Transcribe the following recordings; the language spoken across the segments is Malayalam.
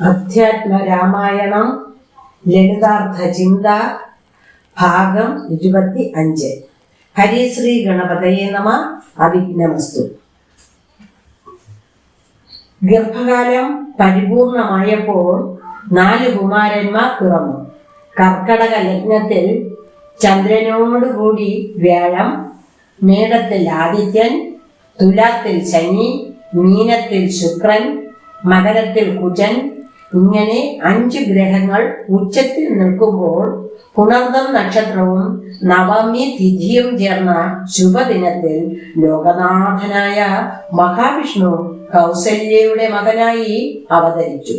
അധ്യാത്മരാമായണം ലളിതാർത്ഥ ചിന്ത ഭാഗം ഇരുപത്തി അഞ്ച് ഹരിശ്രീ ഗണപതയെ നമ. അവിഘ്നമസ്തു. ഗർഭകാലം പരിപൂർണമായപ്പോൾ നാല് കുമാരന്മാർ പിറന്നു. കർക്കടക ലഗ്നത്തിൽ ചന്ദ്രനോടുകൂടി വ്യാഴം മേടത്തിൽ ആദിത്യൻ തുലാത്തിൽ ശനി മീനത്തിൽ ശുക്രൻ മകരത്തിൽ കുജൻ ഇങ്ങനെ അഞ്ച് ഗ്രഹങ്ങൾ ഉച്ചത്തിൽ നിൽക്കുമ്പോൾ പുണർദം നക്ഷത്രവും നവമി തിഥിയും ചേർന്ന ശുഭദിനത്തിൽ ലോകനാഥനായ മഹാവിഷ്ണു കൗസല്യയുടെ മകനായി അവതരിച്ചു.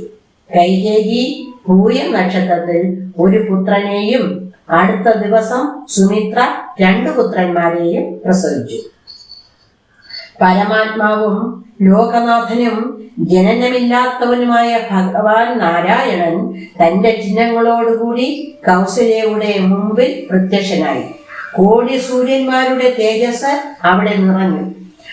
കൈകേകി പൂയം നക്ഷത്രത്തിൽ ഒരു പുത്രനെയും അടുത്ത ദിവസം സുമിത്ര രണ്ടു പുത്രന്മാരെയും പ്രസവിച്ചു. പരമാത്മാവും ലോകനാഥനും ജനനമില്ലാത്തവനുമായ ഭഗവാൻ നാരായണൻ തന്റെ ചിഹ്നങ്ങളോടുകൂടി കൗസലയുടെ മുമ്പിൽ പ്രത്യക്ഷനായി. കോടി സൂര്യന്മാരുടെ തേജസ് അവിടെ നിറഞ്ഞു.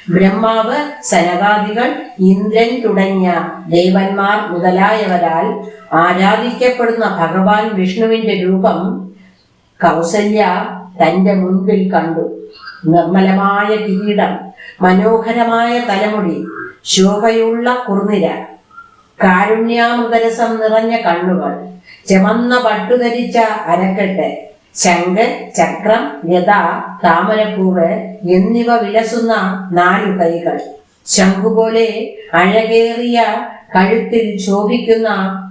ബ്രഹ്മാവ് സനകാദികൾ ഇന്ദ്രൻ തുടങ്ങിയ ദേവന്മാർ മുതലായവരാൽ ആരാധിക്കപ്പെടുന്ന ഭഗവാൻ വിഷ്ണുവിന്റെ രൂപം കൗസല്യ തന്റെ മുൻപിൽ കണ്ടു. നിർമ്മലമായ കിരീടം മനോഹരമായ തലമുടി ശോഭയുള്ള കുറുനിര കാരുണ്യാമൃതരസം നിറഞ്ഞ കണ്ണുകൾ ചെമന്ന പട്ടുധരിച്ച അരക്കെട്ട് ശങ്കൻ ചക്രം ലത താമരപ്പൂവ് എന്നിവ വിലസുന്ന നാലു കൈകൾ ശംഖുപോലെ അഴകേറിയ കഴുത്തിൽ ശോഭിക്കുന്ന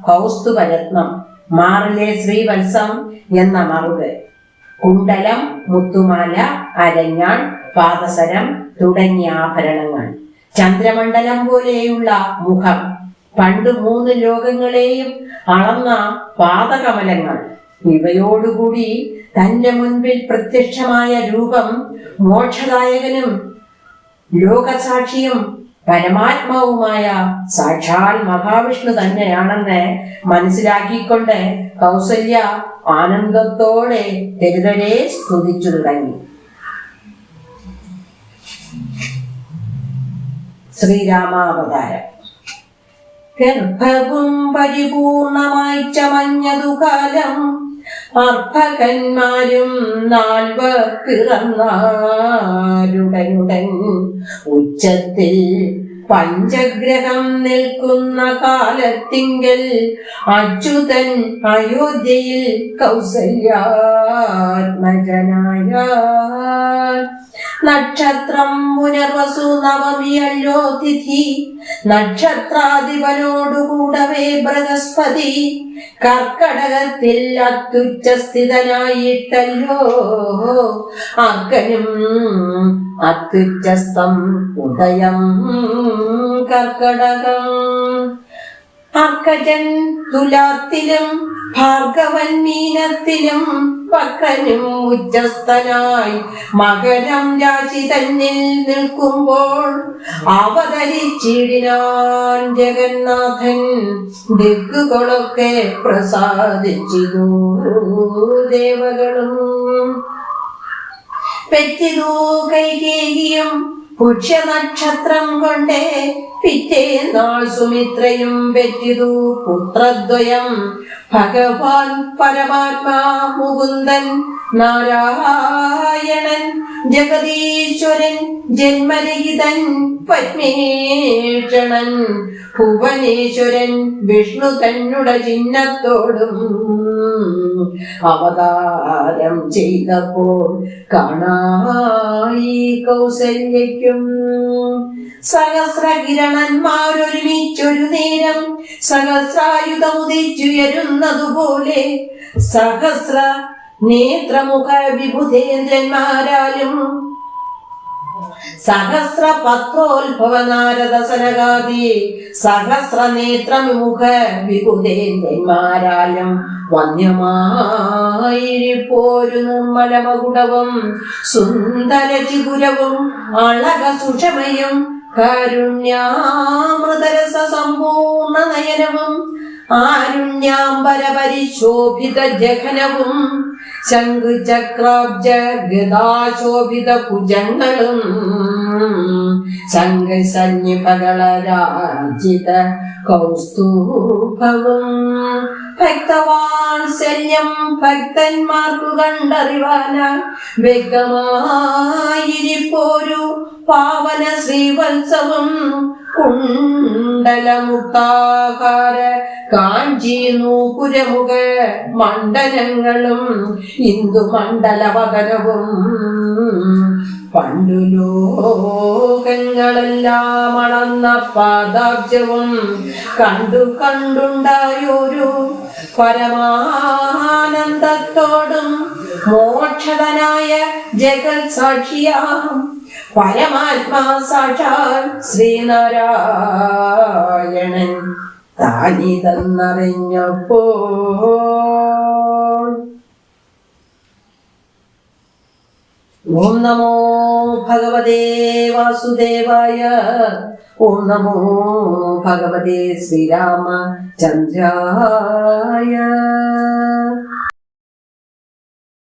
കൗസ്തുപരത്നം മാറിലെ ശ്രീവത്സം എന്ന മറുക് കുണ്ടലം മുത്തുമാല അരഞ്ഞാൺ പാദസരം തുടങ്ങിയ ആഭരണങ്ങൾ. ചന്ദ്രമണ്ഡലം പോലെയുള്ള മുഖം. പണ്ട് മൂന്ന് ലോകങ്ങളെയും അളന്ന പാദകമലങ്ങൾ. ഇവയോടുകൂടി തന്റെ മുൻപിൽ പ്രത്യക്ഷമായ രൂപം മോക്ഷദായകനും ലോകസാക്ഷിയും പരമാത്മാവുമായ സാക്ഷാൽ മഹാവിഷ്ണു തന്നെയാണെന്ന് മനസ്സിലാക്കിക്കൊണ്ട് കൗസല്യ ആനന്ദത്തോടെ തെരുതരെ സ്തുതിച്ചു തുടങ്ങി. ശ്രീരാമാവതാരം. ഗർഭവും പരിപൂർണമായി ചമഞ്ഞതു കാലം അർഭകന്മാരും നാൾവർ പിറന്നാരുടനുടൻ ഉച്ചത്തിൽ പഞ്ചഗ്രഹം നിൽക്കുന്ന കാലത്തിങ്കൽ അച്യുതൻ അയോധ്യയിൽ കൗസല്യാത്മജനായ. നക്ഷത്രം പുനർവസു നവമിയല്ലോ തിഥി. നക്ഷത്രാധിപനോടുകൂടവേ ബൃഹസ്പതി. കർക്കടകത്തിൽ അത്യുച്ച സ്ഥിതനായിട്ടല്ലോ അത്യുച്ചസ്ഥം ഉദയം കർക്കടകം. അർക്കജൻ തുലാത്തിലും ഭാർഗവൻ മീനത്തിലും വക്രനും ഉച്ചസ്ഥനായി മകരം രാശി തന്നിൽ നിൽക്കുമ്പോൾ അവതരിച്ചിടിനാൻ ജഗന്നാഥൻ ദിക്കുകളൊക്കെ പ്രസാദിച്ചു ദേവകളും. പെറ്റിതു കൈകേകിയും പുഷ്യനക്ഷത്രം കൊണ്ടേ പിറ്റേന്നാൾ സുമിത്രയും പെറ്റിതു പുത്രദ്വയം. ഭഗവാൻ പരമാത്മാ മുകുന്ദൻ നാരായണൻ ജഗദീശ്വരൻ ജന്മരഹിതൻ പത്മേഷണൻ ഭുവനേശ്വരൻ വിഷ്ണു തന്നുട ചിഹ്നത്തോടും അവതാരം ചെയ്തപ്പോൾ കാണായി കൗസല്യയ്ക്കും സഹസ്രകിരണന്മാരൊരുമിച്ചൊരു നേരം. സഹസ്രായുധമുദിച്ചുയരുന്നതുപോലെ സഹസ്ര നേത്രമുഖ വിഭുധേന്ദ്രന്മാരാലും സഹസ്ര പത്രോത്ഭവ നാരദ സനകാദി സഹസ്ര നേത്രമുഖ വിബുധേന്ദ്രന്മാരാലും വന്യമായിരിപ്പോരു നിർമ്മലമകുടവും സുന്ദര ചിപുരവും അളക സുഷമയും കാരുണ്യാമൃതരസ സമ്പൂർണ നയനവും ആരുണ്യാംബരപരിശോഭിത ജഘനവും ശംഖുചക്രാബ്ജ ഗദാശോഭിത കുജങ്ങളും ശംഖസന്നിപകളരാജിത കൗസ്തൂഭവും ഭക്തവാത്സല്യം ഭക്തന്മാർക്കു കണ്ടറിവാന വ്യക്തമായിരിപ്പോരു പാവന ശ്രീവത്സവം കുണ്ടലമുട്ടാകാര കാഞ്ചി നൂപുരമുക മണ്ഡലങ്ങളും ഇന്ദു മണ്ഡലപകരവും. പണ്ടു ലോകങ്ങളെല്ലാം അളന്ന പാദാബ്ജവും കണ്ടു കണ്ടുണ്ടായൊരു പരമാനന്ദത്തോടും മോക്ഷതനായ ജഗത് സാക്ഷിയാം പരമാത്മാ സാക്ഷാൽ ശ്രീനാരായണൻ താനിതെന്നറിഞ്ഞപ്പോൾ. ഓം നമോ ഭഗവതേ വാസുദേവായ ഓം നമോ ഭഗവതേ ശ്രീരാമ ചന്ദ്രായ